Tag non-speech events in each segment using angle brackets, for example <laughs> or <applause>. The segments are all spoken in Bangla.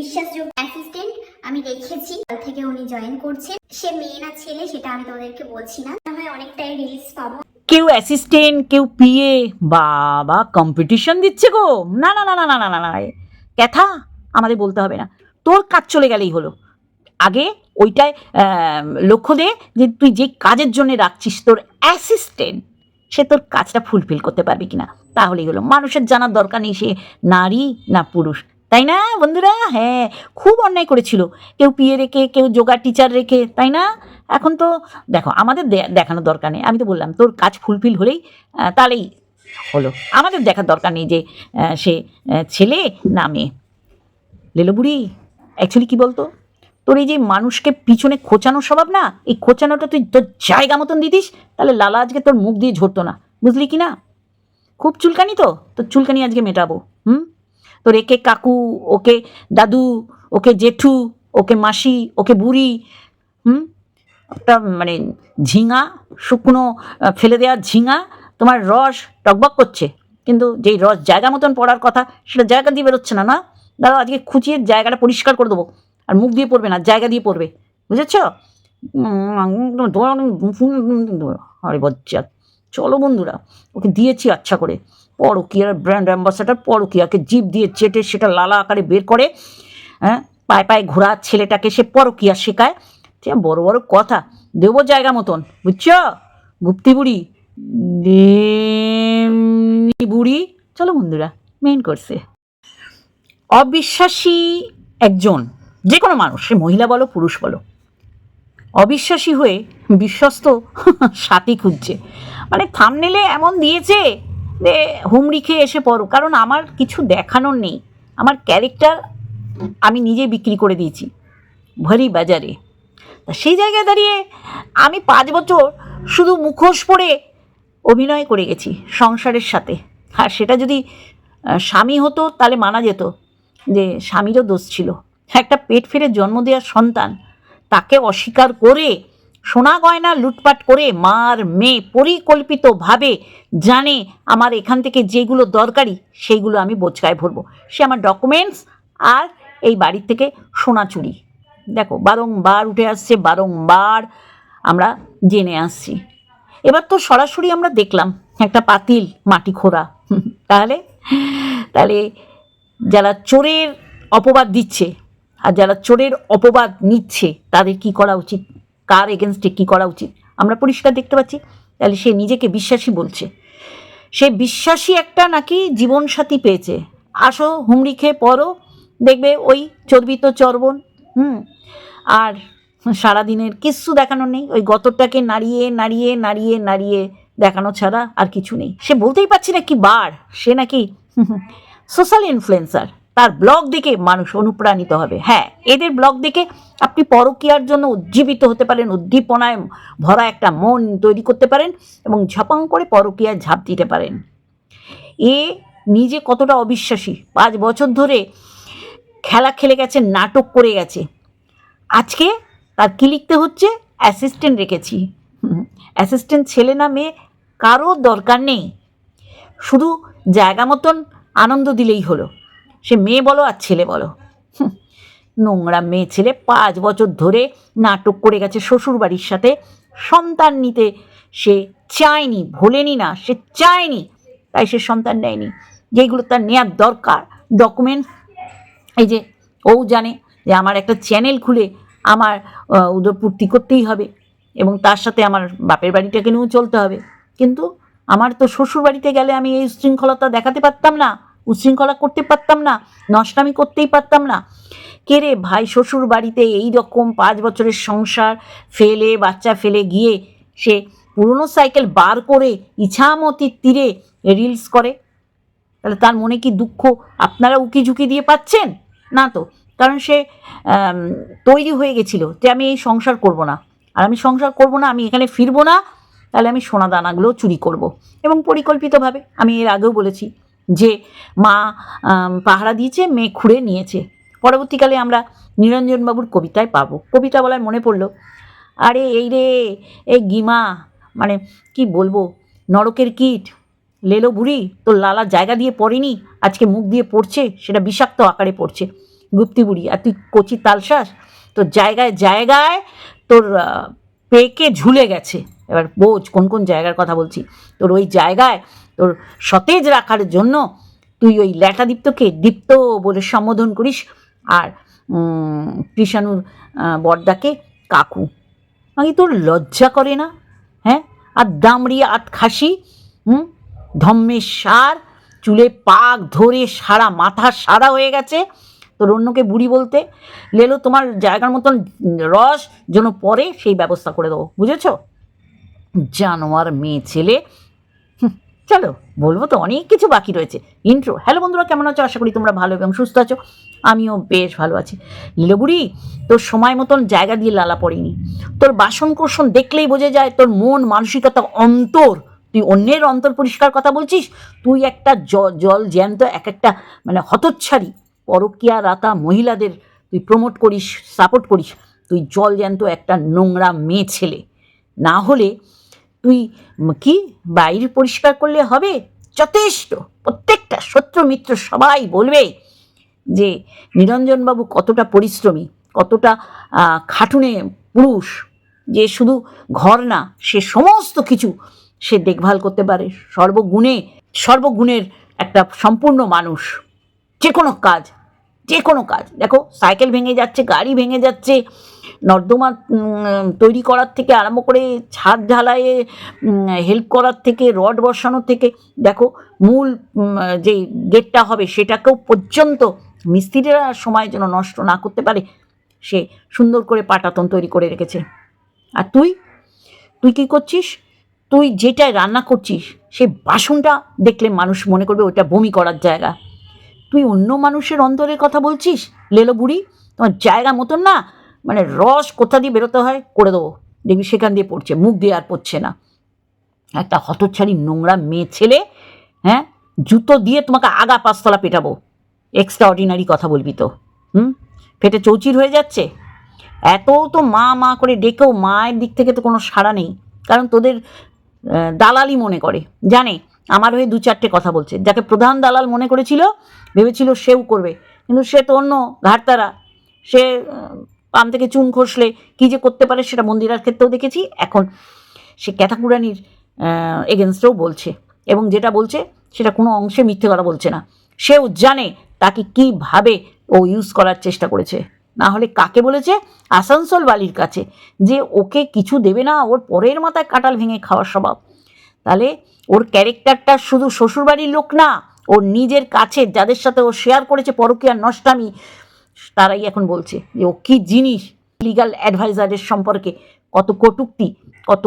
বিশ্বাসযোগ্য অ্যাসিস্ট্যান্ট আমি রেখেছি। কাল থেকে উনি জয়েন করছেন। সে মেয়ে না ছেলে, সেটা আমি তোমাদেরকে বলছি না। হয় অনেকটাই রিলিজ পাবো। কেউ অ্যাসিস্ট্যান্ট কেউ পিএ বাবা কম্পিটিশন দিচ্ছে গো। না না না না না না না ক্যাথা, আমাদের বলতে হবে না। তোর কাজ চলে গেলেই হলো। আগে ওইটায় লক্ষ্য দে যে তুই যে কাজের জন্য রাখছিস, তোর অ্যাসিস্ট্যান্ট সে তোর কাজটা ফুলফিল করতে পারবে কিনা। তাহলেই হলো। মানুষের জানার দরকার নেই সে নারী না পুরুষ। তাই না, বন্ধুরা? হ্যাঁ খুব অন্যায় করেছিল। কেউ পিএ রেখে, কেউ যোগা টিচার রেখে, তাই না? এখন তো, দেখো, আমাদের দেখানোর দরকার নেই। আমি তো বললাম, তোর কাজ ফুলফিল হলেই তাহলেই হলো। আমাদের দেখার দরকার নেই যে সে ছেলে না মেয়ে। লেলো বুড়ি অ্যাকচুয়ালি কী বলতো? তোর এই যে মানুষকে পিছনে খোঁচানো স্বভাব না, এই খোঁচানোটা তুই তোর জায়গা মতন দিতিস তাহলে লালা আজকে তোর মুখ দিয়ে ঝরতো না। বুঝলি কি না? খুব চুলকানি তো তোর চুলকানি আজকে মেটাবো, হুম? তোর একে কাকু, ওকে দাদু, ওকে জেঠু, ওকে মাসি, ওকে বুড়ি, হুম? একটা মানে ঝিঙা, শুকনো ফেলে দেওয়ার ঝিঙা তোমার রস টকবক করছে। কিন্তু যেই রস জায়গা মতন পড়ার কথা, সেটা জায়গা দিয়ে বেরোচ্ছে না না? দাদা আজকে খুঁচিয়ে জায়গাটা পরিষ্কার করে দেবো। আর মুখ দিয়ে পড়বে না, জায়গা দিয়ে পড়বে। বুঝেছ? আরে বজ্জাত। চলো বন্ধুরা, ওকে দিয়েছি আচ্ছা করে। পরকিয়ার ব্র্যান্ড অ্যাম্বাসাডার পরকিয়াকে জিপ দিয়ে চেটে সেটা লালা আকারে বের করে হ্যাঁ পায়ে পায়ে ঘোরা ছেলেটাকে সে পরকিয়া শেখায়। সে বড় বড় কথা, দেবো জায়গা মতন, বুঝছ? গুপ্তি বুড়ি বুড়ি, চলো বন্ধুরা মেন করছে অবিশ্বাসী একজন যে কোনো মানুষ, সে মহিলা বলো, পুরুষ বলো, অবিশ্বাসী হয়ে বিশ্বস্ত <laughs> সাথী খুঁজছে। মানে থামনেলে এমন দিয়েছে যে হুমড়ি খেয়ে এসে পড়ো। কারণ আমার কিছু দেখানোর নেই। আমার ক্যারেক্টার আমি নিজে বিক্রি করে দিয়েছি। ভারী বাজারে। তা সেই জায়গায় দাঁড়িয়ে আমি পাঁচ বছর শুধু মুখোশ পরে অভিনয় করে গেছি সংসারের সাথে। আর সেটা যদি স্বামী হতো তাহলে মানা যেত যে স্বামীরও দোষ ছিল। একটা পেট ফেরে জন্ম দেওয়ার সন্তান তাকে অস্বীকার করে সোনা গয়না লুটপাট করে মার মেয়ে পরিকল্পিতভাবে জানে আমার এখান থেকে যেগুলো দরকারি সেইগুলো আমি বোচকায় ভরবো। সে আমার ডকুমেন্টস আর এই বাড়ির থেকে সোনা চুরি। দেখো, বারংবার উঠে আসছে, বারংবার আমরা জেনে আসছি। এবার তো সরাসরি আমরা দেখলাম একটা পাতিল মাটি খোঁড়া। <laughs> তাহলে? তাহলে যারা চোরের অপবাদ দিচ্ছে আর যারা চোরের অপবাদ নিচ্ছে তাদের কি করা উচিত? কার এগেনস্টে কি করা উচিত? আমরা পরিষ্কার দেখতে পাচ্ছি। তাহলে সে নিজেকে বিশ্বাসী বলছে। সে বিশ্বাসী একটা নাকি জীবনসাথী পেয়েছে। আসো, হুমড়ি খেয়ে পড়ো, দেখবে ওই চর্বিত চর্বণ, হুম? আর সারাদিনের কিচ্ছু দেখানোর নেই। ওই গতরটাকে নাড়িয়ে নাড়িয়ে নাড়িয়ে নাড়িয়ে দেখানো ছাড়া আর কিছু নেই। সে বলতেই পারছি না কি বার। সে নাকি সোশ্যাল ইনফ্লুয়েন্সার তার ব্লগ দেখে মানুষ অনুপ্রাণিত হবে। হ্যাঁ এদের ব্লগ দেখে আপনি পরকীয়ার জন্য উজ্জীবিত হতে পারেন, উদ্দীপনায় ভরা একটা মন তৈরি করতে পারেন এবং ঝপাং করে পরকীয়ায় ঝাঁপ দিতে পারেন। এ নিজে কতটা অবিশ্বাসী। পাঁচ বছর ধরে খেলা খেলে গেছে, নাটক করে গেছে। আজকে তার কি লিখতে হচ্ছে? অ্যাসিস্ট্যান্ট রেখেছি। অ্যাসিস্ট্যান্ট ছেলে না মেয়ে, কারও দরকার নেই। শুধু জায়গা মতন আনন্দ দিলেই হলো। সে মেয়ে বলো আর ছেলে বলো। নোংরা মেয়ে ছেলে পাঁচ বছর ধরে নাটক করে গেছে শ্বশুর বাড়ির সাথে। সন্তান নিতে সে চায়নি ভোলেনি না সে চায়নি তাই সে সন্তান নেয়নি। যেগুলো তার নেওয়ার দরকার ডকুমেন্টস এই যে ও জানে যে আমার একটা চ্যানেল খুলে আমার আহ, উদরপূর্তি করতেই হবে এবং তার সাথে আমার বাপের বাড়িটাকে নিয়েও চলতে হবে। কিন্তু আমার তো শ্বশুর বাড়িতে গেলে আমি এই উচ্ছৃঙ্খলতা দেখাতে পারতাম না। উচ্ছৃঙ্খলা করতে পারতাম না, নষ্টামি করতেই পারতাম না। কে রে ভাই শ্বশুর বাড়িতে এই রকম পাঁচ বছরের সংসার ফেলে, বাচ্চা ফেলে গিয়ে সে পুরনো সাইকেল বার করে ইছামতির তীরে রিলস করে? তাহলে তার মনে কি দুঃখ আপনারা উকি ঝুঁকি দিয়ে পাচ্ছেন? না তো, কারণ সে তৈরি হয়ে গেছিল যে আমি এই সংসার করব না। আর আমি সংসার করব না, আমি এখানে ফিরবো না, তাহলে আমি সোনা দানাগুলো চুরি করব। এবং পরিকল্পিতভাবে, আমি এর আগেও বলেছি যে মা পাহারা দিয়েছে, মেয়ে খুঁড়ে নিয়েছে। পরবর্তীকালে আমরা নিরঞ্জনবাবুর কবিতায় পাবো। কবিতা বলায় মনে পড়ল, আরে এই রে, এই গিমা মানে কি বলব, নরকের কীট, লেলো বুড়ি, তোর লালা জায়গা দিয়ে পড়েনি, আজকে মুখ দিয়ে পড়ছে, সেটা বিষাক্ত আকারে পড়ছে। গুপ্তি বুড়ি, আর তুই কচি তালশাস তোর জায়গায় জায়গায় তোর পেকে ঝুলে গেছে। এবার বোঝ, কোন কোন জায়গার কথা বলছি। তোর ওই জায়গায় তোর সতেজ রাখার জন্য তুই ওই ল্যাটা দীপ্তকে দীপ্ত বলে সম্বোধন করিস আর কৃষাণুর আহ, বড়দাকে কাকু। আমি তোর লজ্জা করে না? হ্যাঁ? আর দামড়ি আত খাসি হুম? ধম্মের সার চুলে পাক ধরে সারা মাথা সাদা হয়ে গেছে তোর অন্যকে বুড়ি বলতে। লেলো তোমার জায়গার মতন রস যেন পরে সেই ব্যবস্থা করে দেবো বুঝেছ? জানোয়ার মেয়ে ছেলে চলো, বলব তো অনেক কিছু বাকি রয়েছে। ইন্ট্রো হ্যালো বন্ধুরা, কেমন আছো? আশা করি তোমরা ভালো এবং সুস্থ আছো। আমিও বেশ ভালো আছি। লীলবুড়ি তোর সময় মতন জায়গা দিয়ে লালা পড়েনি। তোর বাসন কোষণ দেখলেই বোঝা যায় তোর মন মানসিকতা অন্তর, তুই অন্যের অন্তর পরিষ্কার কথা বলছিস, তুই একটা জল জ্যান্ত, এক একটা মানে হতচ্ছারি, পরকিয়া রাতা মহিলাদের তুই প্রমোট করিস সাপোর্ট করিস, তুই জল জ্যান্ত একটা নোংরা মেয়ে ছেলে। না হলে তুই কি বাইরে পরিষ্কার করলে হবে? যথেষ্ট। প্রত্যেকটা শত্রু মিত্র সবাই বলবে যে নিরঞ্জনবাবু কতটা পরিশ্রমী, কতটা খাটুনে পুরুষ। যে শুধু ঘর না, সে সমস্ত কিছু সে দেখভাল করতে পারে। সর্বগুণে, সর্বগুণের একটা সম্পূর্ণ মানুষ। যে কোনো কাজ, যে কোনো কাজ। দেখো, সাইকেল ভেঙে যাচ্ছে, গাড়ি ভেঙে যাচ্ছে নর্দমা তৈরি করার থেকে আরম্ভ করে ছাদ ঢালাইয়ে হেল্প করার থেকে, রড বসানোর থেকে, দেখো মূল যে গেটটা হবে সেটাকেও পর্যন্ত মিস্ত্রিরা সময় যেন নষ্ট না করতে পারে, সে সুন্দর করে পাটাতন তৈরি করে রেখেছে। আর তুই? তুই কি করছিস? তুই যেটায় রান্না করছিস, সে বাসনটা দেখলে মানুষ মনে করবে ওটা বমি করার জায়গা। তুই অন্য মানুষের অন্তরের কথা বলছিস, লেলো বুড়ি? তোমার জায়গা মতন না মানে রস কোথা দিয়ে বেরোতে হয়? করে দেবো। দেখবি সেখান দিয়ে পড়ছে মুখ দিয়ে আর পড়ছে না। একটা হতচ্ছাড়ি নোংরা মেয়ে ছেলে হ্যাঁ? জুতো দিয়ে তোমাকে আগা পাঁচতলা পেটাবো। এক্সট্রা অর্ডিনারি কথা বলবি তো। হুম? ফেটে চৌচির হয়ে যাচ্ছে? এত তো মা মা করে ডেকেও মায়ের দিক থেকে তো কোনো সাড়া নেই। কারণ তোদের আহ, দালালি মনে করে। জানে আমার হয়ে দু চারটে কথা বলছে। যাকে প্রধান দালাল মনে করেছিল ভেবেছিল সেও করবে। কিন্তু সে তো অন্য ঘাটতারা সে পাম থেকে চুন খসলে কী যে করতে পারে সেটা মন্দিরার ক্ষেত্রেও দেখেছি। এখন সে ক্যাথাকুরানির এগেনস্টেও বলছে এবং যেটা বলছে সেটা কোনো অংশে মিথ্যে কথা বলছে না। সেও জানে তাকে কীভাবে ও ইউজ করার চেষ্টা করেছে। না হলে কাকে বলেছে? আসানসোল বালির কাছে, যে ওকে কিছু দেবে না, ওর পরের মাথায় কাটাল ভেঙে খাওয়ার স্বভাব। তাহলে ওর ক্যারেক্টারটা শুধু শ্বশুরবাড়ির লোক না, ওর নিজের কাছে যাদের সাথে ও শেয়ার করেছে, পরকীয়ার নষ্টামি তারাই এখন বলছে যে ও কী জিনিস লিগাল অ্যাডভাইজারের সম্পর্কে কত কটুক্তি, কত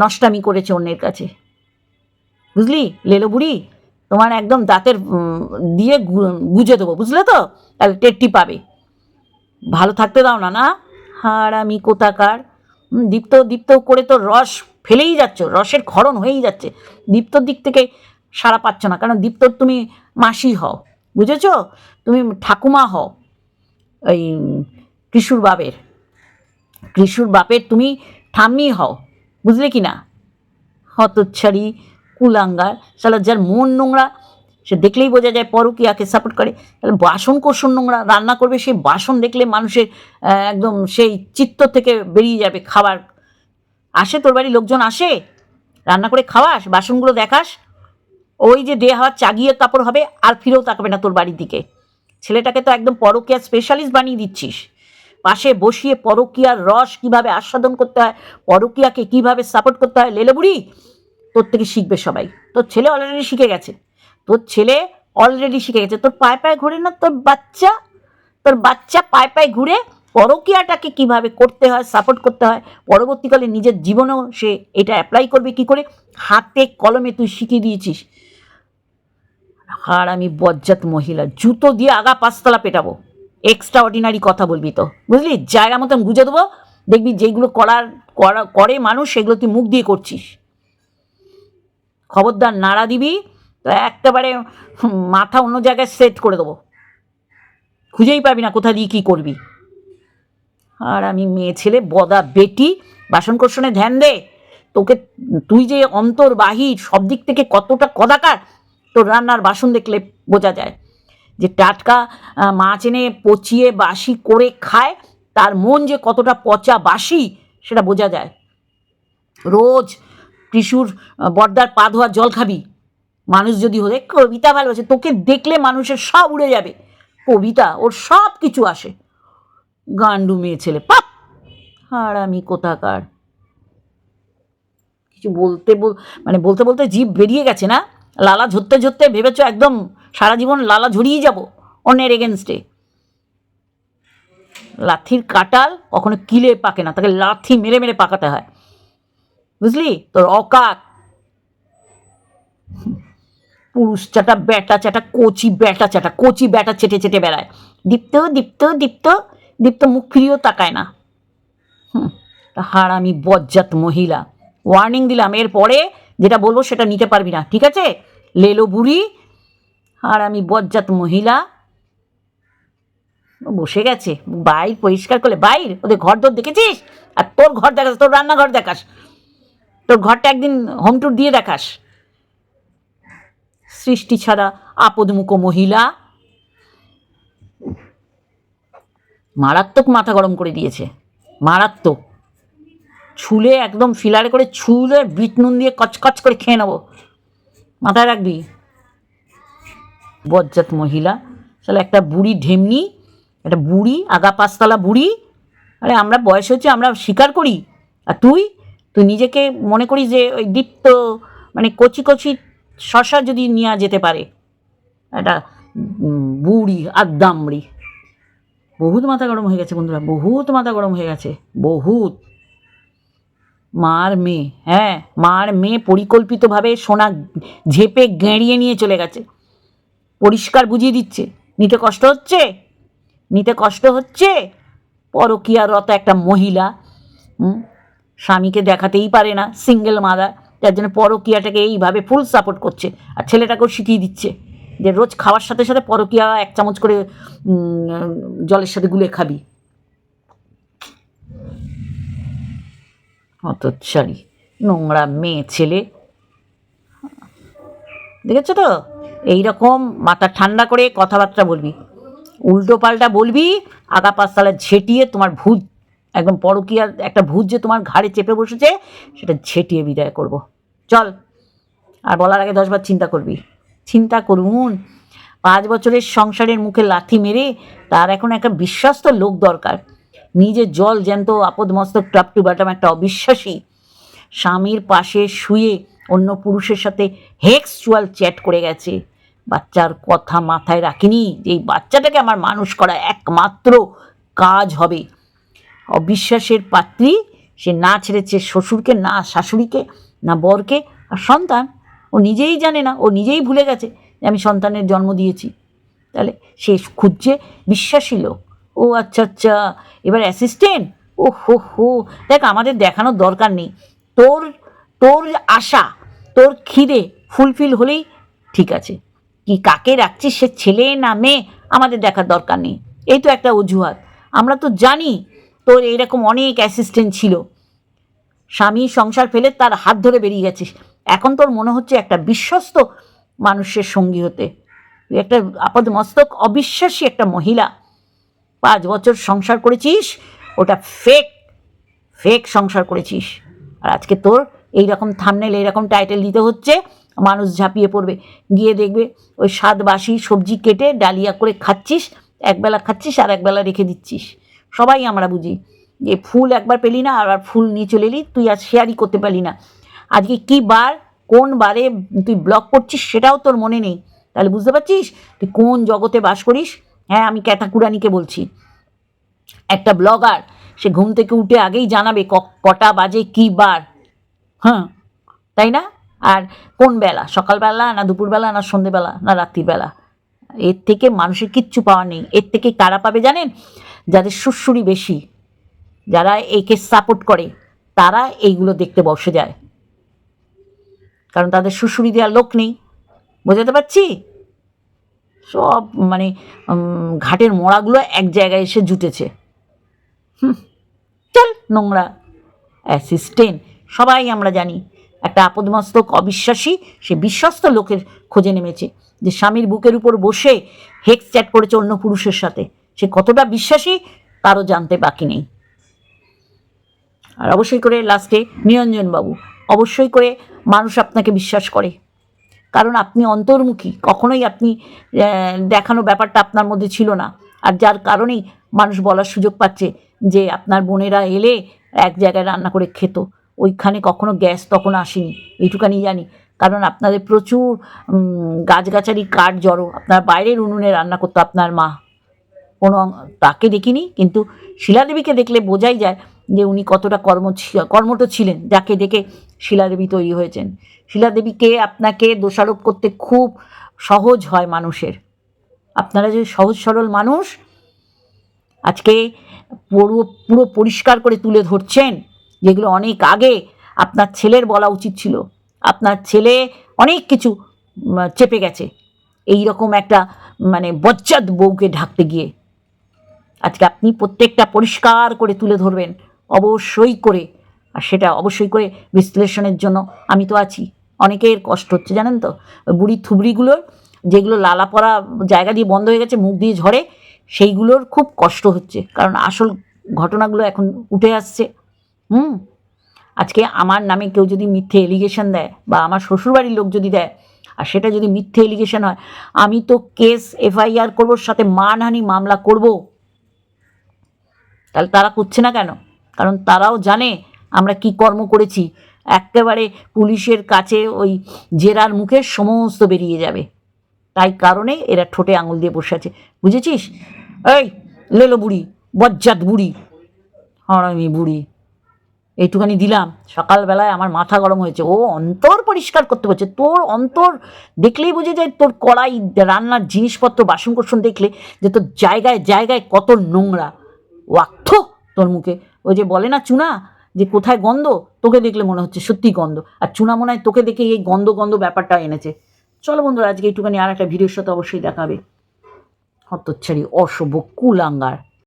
নষ্টামি করেছে অন্যের কাছে। বুঝলি? লেলো বুড়ি, তোমার একদম দাঁতের দিয়ে গুজে দেবো, বুঝলে তো? তাহলে টেট্টি পাবে। ভালো থাকতে দাও না না হার আমি কোথাকার? দীপ্ত দীপ্ত করে তো রস ফেলেই যাচ্ছ, রসের ক্ষরণ হয়েই যাচ্ছে। দীপ্তর দিক থেকে সাড়া পাচ্ছ না, কারণ দীপ্তর তুমি মাসি হও, বুঝেছ? তুমি ঠাকুমা হও। ওই কৃষুর বাপের। কৃষুর বাপের তুমি ঠাম্মি হও, বুঝলে কি না? হতচ্ছাড়ি, কুলাঙ্গার সালা যার মন নোংরা, সে দেখলেই বোঝা যায় পরকিয়াকে সাপোর্ট করে। তাহলে বাসন কোষণ নোংরা, রান্না করবে সেই বাসন দেখলে মানুষের একদম সেই চিত্ত থেকে বেরিয়ে যাবে খাবার। আসে তোর বাড়ি লোকজন আসে, রান্না করে খাওয়াস, বাসনগুলো দেখাস, ওই যে দেহ হাওয়া চাগিয়ে কাপড় হবে আর ফিরেও তাকাবে না তোর বাড়ির দিকে। ছেলেটাকে তো একদম পরকিয়া স্পেশালিস্ট বানিয়ে দিচ্ছিস। পাশে বসিয়ে পরকিয়ার রস কীভাবে আস্বাদন করতে হয়, পরকিয়াকে কীভাবে সাপোর্ট করতে হয় লেলে বুড়ি তোর থেকে শিখবে সবাই। তোর ছেলে অলরেডি শিখে গেছে। তোর ছেলে অলরেডি শিখে গেছে। তোর পায়ে পায়ে ঘুরে না তোর বাচ্চা? তোর বাচ্চা পায়ে পায়ে ঘুরে পরকিয়াটাকে কীভাবে করতে হয় সাপোর্ট করতে হয়, পরবর্তীকালে নিজের জীবনেও সে এটা অ্যাপ্লাই করবে কি করে? হাতে কলমে তুই শিখিয়ে দিয়েছিস। আর আমি বজ্জাত মহিলা। জুতো দিয়ে আগা পাঁচতলা পেটাবো। এক্সট্রা অর্ডিনারি কথা বলবি তো। বুঝলি? জায়গা মতন গুজে দেবো। দেখবি যেগুলো করার, করা মানুষ, সেগুলো তুই মুখ দিয়ে করছিস। খবরদার নাড়া দিবি, তো একেবারে মাথা অন্য জায়গায় সেট করে দেবো। খুঁজেই পাবি না কোথা দিয়ে কী করবি। আর আমি মেয়ে ছেলে, বদা বেটি, বাসন কোষণে ধ্যান দে। তোকে, তুই যে অন্তর বাহির সব দিক থেকে কতটা কদাকার তোর রান্নার বাসন দেখলে বোঝা যায় যে টাটকা মাছ এনে পচিয়ে বাসি করে খায়, তার মন যে কতটা পচা বাসি, সেটা বোঝা যায়। রোজ টিসুর বর্দার পা ধোয়া জল খাবি। মানুষ যদি হলে, কবিতা ভালোবাসে, তোকে দেখলে মানুষের সব উড়ে যাবে। কবিতা, ওর সব কিছু আসে। গান্ডু মেয়ে ছেলে, পাপ! আর আমি কোথাকার। কিছু বলতে বল মানে বলতে বলতে জিভ বেরিয়ে গেছে না? লালা ঝরতে ঝরতে ভেবেছ একদম সারা জীবন লালা ঝরিয়ে যাব অন্যের এগেনস্টে লাথির কাটাল কখনো কিলে পাকে না, তাকে লাথি মেরে মেরে পাকাতে হয়। বুঝলি? তোর অকাত। পুরুষ চাটা ব্যাটা চাটা কচি ব্যাটা চাটা, কচি ব্যাটা চেটে চেটে বেড়ায়। দীপ্ত দীপ্ত দীপ্ত দীপ্ত মুখ ফিরিয়েও তাকায় না। হুম হারামি বজ্জাত মহিলা। ওয়ার্নিং দিলাম, এরপরে যেটা বলব সেটা নিতে পারবি না, ঠিক আছে? লেলো বুড়ি, আর আমি বজ্জাত মহিলা। বসে গেছে, বাইর পরিষ্কার করলে, বাইর, ওদের ঘর দর দেখেছিস? আর তোর ঘর দেখাস, তোর রান্নাঘর দেখাস, তোর ঘরটা একদিন হোম ট্যুর দিয়ে দেখাস। সৃষ্টি ছাড়া আপদমুখ মহিলা। মারাত্মক মাথা গরম করে দিয়েছে, মারাত্মক। ছুলে একদম ফিলারে করে, ছুলে বিট নুন দিয়ে কচকচ করে খেয়ে নেব। মাথায় রাখবি। বজ্জাত মহিলা। তাহলে একটা বুড়ি ঢেমনি, একটা বুড়ি, আগা পাঁচতলা বুড়ি। আরে আমরা বয়স হচ্ছে আমরা স্বীকার করি। আর তুই? তুই নিজেকে মনে করিস যে ওই দীপ্ত মানে কচি কচি শশা যদি নেওয়া যেতে পারে। একটা বুড়ি আদামড়ি বহুত মাথা গরম হয়ে গেছে বন্ধুরা, বহুত মাথা গরম হয়ে গেছে, বহুত। মার মেয়ে হ্যাঁ মার মেয়ে পরিকল্পিতভাবে সোনা ঝেপে গেঁড়িয়ে নিয়ে চলে গেছে। পরিষ্কার বুঝিয়ে দিচ্ছে, নিতে কষ্ট হচ্ছে? নিতে কষ্ট হচ্ছে? পরকীয়ারত একটা মহিলা স্বামীকে দেখাতেই পারে না সিঙ্গেল মাদার যার জন্য পরকীয়াটাকে এইভাবে ফুল সাপোর্ট করছে। আর ছেলেটাকেও শিখিয়ে দিচ্ছে যে রোজ খাওয়ার সাথে সাথে পরকীয়া এক চামচ করে জলের সাথে গুলে খাবি। হতচ্ছাড়ি নোংরা মেয়ে ছেলে। দেখেছ তো? এইরকম মাথা ঠান্ডা করে কথাবার্তা বলবি। উল্টো পাল্টা বলবি, আগা পাঁচতলা ঝেটিয়ে তোমার ভূত, একদম পরকীয়ার একটা ভূত যে তোমার ঘাড়ে চেপে বসেছে, সেটা ঝেটিয়ে বিদায় করব। চল, আর বলার আগে দশবার চিন্তা করবি। চিন্তা করুন, পাঁচ বছরের সংসারের মুখে লাথি মেরে তার এখন একটা বিশ্বস্ত লোক দরকার। নিজের জল জ্যান্ত আপদমস্তক টপ টু বাটাম একটা অবিশ্বাসী স্বামীর পাশে শুয়ে অন্য পুরুষের সাথে হেক্সচুয়াল চ্যাট করে গেছে। বাচ্চার কথা মাথায় রাখিনি যে এই বাচ্চাটাকে আমার মানুষ করা একমাত্র কাজ হবে। অবিশ্বাসের পাত্রী, সে না ছেড়েছে শ্বশুরকে, না শাশুড়িকে, না বরকে, আর সন্তান। ও নিজেই জানে না, ও নিজেই ভুলে গেছে যে আমি সন্তানের জন্ম দিয়েছি। তাহলে সে খুঁজছে বিশ্বাসী লোক। ও আচ্ছা আচ্ছা। এবার অ্যাসিস্ট্যান্ট ও হো। হো দেখ, আমাদের দেখানোর দরকার নেই। তোর তোর আশা, তোর খিদে ফুলফিল হলেই ঠিক আছে। কি কাকে রাখছিস, সে ছেলে না মেয়ে, আমাদের দেখার দরকার নেই। এই তো একটা অজুহাত। আমরা তো জানি তোর এইরকম অনেক অ্যাসিস্ট্যান্ট ছিল। স্বামী সংসার ফেলে তার হাত ধরে বেরিয়ে গেছিস। এখন তোর মনে হচ্ছে একটা বিশ্বস্ত মানুষের সঙ্গী হতে। একটা আপাদ মস্তক অবিশ্বাসী একটা মহিলা। পাঁচ বছর সংসার করেছিস, ওটা ফেক ফেক সংসার করেছিস। আর আজকে তোর এই রকম থামনেল এইরকম টাইটেল দিতে হচ্ছে, মানুষ ঝাঁপিয়ে পড়বে। গিয়ে দেখবে ওই স্বাদ বাসি সবজি কেটে ডালিয়া করে খাচ্ছিস, একবেলা খাচ্ছিস আর একবেলা রেখে দিচ্ছিস। সবাই আমরা বুঝি যে ফুল একবার পেলি না আর ফুল নিয়ে চলে এলি, তুই আর শেয়ারই করতে পারলি না। আজকে কি বার, কোন বারে তুই ব্লগ করছিস সেটাও তোর মনে নেই। তাহলে বুঝতে পারছিস? তুই কোন জগতে বাস করিস? হ্যাঁ আমি ক্যাতাকুরানিকে বলছি। একটা ব্লগার, সে ঘুম থেকে উঠে আগেই জানাবে কটা বাজে কি বার। হ্যাঁ তাই না? আর কোন বেলা? সকালবেলা না দুপুরবেলা না সন্ধেবেলা না রাত্রিবেলা? এর থেকে মানুষের কিচ্ছু পাওয়া নেই। এর থেকে কারা পাবে জানেন? যাদের সুরসুরি বেশি, যারা একে সাপোর্ট করে, তারা এইগুলো দেখতে বসে যায়। কারণ তাদের সুরসুরি দেওয়ার লোক নেই। বোঝাতে পারছি? সব মানে ঘাটের মোড়াগুলো এক জায়গায় এসে জুটেছে। হুম, চল নোংরা। অ্যাসিস্ট্যান্ট, সবাই আমরা জানি, একটা আপদমস্তক অবিশ্বাসী, সে বিশ্বস্ত লোকের খোঁজে নেমেছে। যে স্বামীর বুকের উপর বসে হেক্স চ্যাট করেছে অন্য পুরুষের সাথে, সে কতটা বিশ্বাসী তারও জানতে বাকি নেই। আর অবশ্যই করে লাস্টে নিরঞ্জনবাবু অবশ্যই করে মানুষ আপনাকে বিশ্বাস করে। কারণ আপনি অন্তর্মুখী, কখনোই আপনি দেখানো ব্যাপারটা আপনার মধ্যে ছিল না। আর যার কারণেই মানুষ বলার সুযোগ পাচ্ছে যে আপনার বোনেরা এলে এক জায়গায় রান্না করে খেত। ওইখানে কখনো গ্যাস তখন আসেনি এইটুখানি জানি। কারণ আপনাদের প্রচুর গাছগাছালি কাঠ জড়ো। আপনার বাইরের উনুনে রান্না করতো আপনার মা। কোনো তাকে দেখিনি, কিন্তু শিলাদেবীকে দেখলে বোঝাই যায় যে উনি কতটা কর্ম কর্মঠ ছিলেন, যাকে দেখে শিলাদেবী তৈরি হয়েছেন। শিলাদেবীকে আপনাকে দোষারোপ করতে খুব সহজ হয় মানুষের। আপনারা যে সহজ সরল মানুষ, আজকে পুরো পুরো পরিষ্কার করে তুলে ধরছেন, যেগুলো অনেক আগে আপনার ছেলের বলা উচিত ছিল। আপনার ছেলে অনেক কিছু চেপে গেছে। এই রকম একটা মানে বজ্জাত বউকে ঢাকতে গিয়ে। আজকে আপনি প্রত্যেকটা পরিষ্কার করে তুলে ধরবেন। অবশ্যই করে। আর সেটা অবশ্যই করে বিশ্লেষণের জন্য আমি তো আছি। অনেকের কষ্ট হচ্ছে, জানেন তো? বুড়ি থুবড়িগুলোর যেগুলো লালা পড়া জায়গা দিয়ে বন্ধ হয়ে গেছে, মুখ দিয়ে ঝরে, সেইগুলোর খুব কষ্ট হচ্ছে। কারণ আসল ঘটনাগুলো এখন উঠে আসছে। হুম? আজকে আমার নামে কেউ যদি মিথ্যে এলিগেশন দেয় বা আমার শ্বশুরবাড়ির লোক যদি দেয়, আর সেটা যদি মিথ্যে এলিগেশন হয়, আমি তো কেস এফআইআর করব, সাথে মানহানি মামলা করব। তাহলে তারা করছে না কেন? কারণ তারাও জানে আমরা কি কর্ম করেছি। একেবারে পুলিশের কাছে ওই জেরার মুখে সমস্ত বেরিয়ে যাবে। তাই কারণে এরা ঠোঁটে আঙুল দিয়ে বসে আছে। বুঝেছিস? এই লেলো বুড়ি, বজ্জাত বুড়ি। হরামি বুড়ি। এইটুখানি দিলাম। সকালবেলায় আমার মাথা গরম হয়েছে। ও অন্তর পরিষ্কার করতে বলছে। তোর অন্তর দেখলেই বুঝে যায় তোর কড়াই, রান্নার জিনিসপত্র বাসন কোসন দেখলে যে তোর জায়গায় জায়গায় কত নোংরা। ওয়াক্থ তোর মুখে। ওই যে বলে না চুনা, যে কোথায় গন্ধ? তোকে দেখলে মনে হচ্ছে সত্যি গন্ধ। আর চুনা মনে হয় তোকে দেখে এই গন্ধ গন্ধ ব্যাপারটা এনেছে। চলো বন্ধুরা, আজকে একটুখানি আর একটা ভিডিওর সাথে অবশ্যই দেখাবে হতচ্ছাড়ি, অশুভ কুলাঙ্গার।